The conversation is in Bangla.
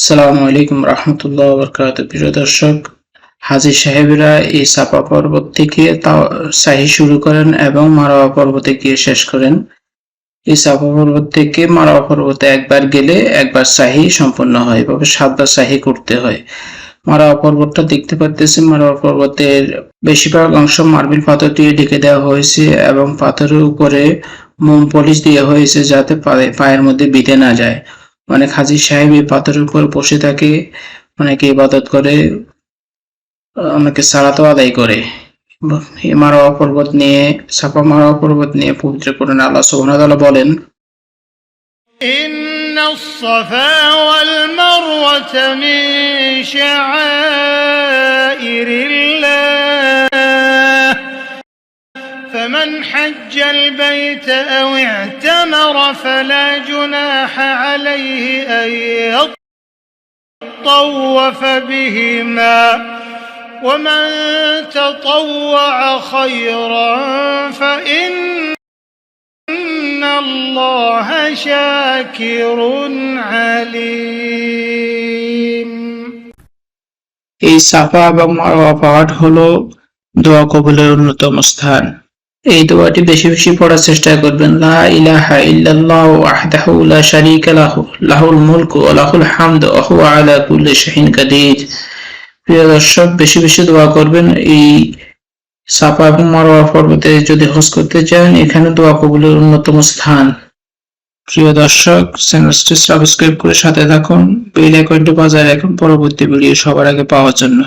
আসসালামু আলাইকুম রহমতুল্লাহ বরকাত প্রিয় দর্শক হাজির সাহেবেরা এই সাপা পর্বত থেকে সাহি শুরু করেন এবং মারাওয়া পর্বতে গিয়ে শেষ করেন। এই সাপা পর্বত থেকে মারাওয়া পর্বতে একবার গেলে একবার সাহি সম্পন্ন হয়, এভাবে সাতবার সাহি করতে হয়। মারাওয়া পর্বতটা দেখতে পাচ্ছেন মারাওয়া পর্বতের বেশিরভাগ অংশ মার্বেল পাথর দিয়ে ঢেকে দেওয়া হয়েছে এবং পাথরের উপরে মোম পলিশ দেওয়া হয়েছে যাতে পায়ে- পায়ের মধ্যে বিঁধে না যায়। অনেক হাজি সাহেব এই পাথরের উপর বসে থাকে অনেকে ইবাদত করে অনেকে সালাতও আদায় করে এই মারোয়া পর্বত নিয়ে সাপা মারোয়া পর্বত নিয়ে পবিত্র করেন আল্লাহ সুবহানাহু বলেন إن الصفا والمروة من شعائر الله فمن حج البيت أو اعتمر فلا جناح عليه أن يطوف بهما ومن تطوع خيرا فإن إن الله شاكر عليم এই সাফা এবং মারোয়া পাহাড় হলো দোয়া কবুলের অন্যতম স্থান এই দোয়াটি বেশি বেশি পড়ার চেষ্টা করবেন। লা ইলাহা ইল্লাল্লাহু ওয়াহদাহু লা শারীকা লাহু, লাহুল মুলকু ওয়া লাহুল হামদু ওয়া হুয়া আলা কুল্লি শাইইন কাদির। প্রিয় দর্শক, বেশি বেশি দোয়া করবেন। এই সাফা এবং মারোয়া পর্বতে যদি হজ করতে চান, এখানে দোয়া কবুলের অন্যতম স্থান। প্রিয় দর্শক, চ্যানেলটি সাবস্ক্রাইব করে সাথে থাকুন। বেল আইকনটি বাজায় রাখুন। পরবর্তী ভিডিও সবার আগে পাওয়ার জন্য।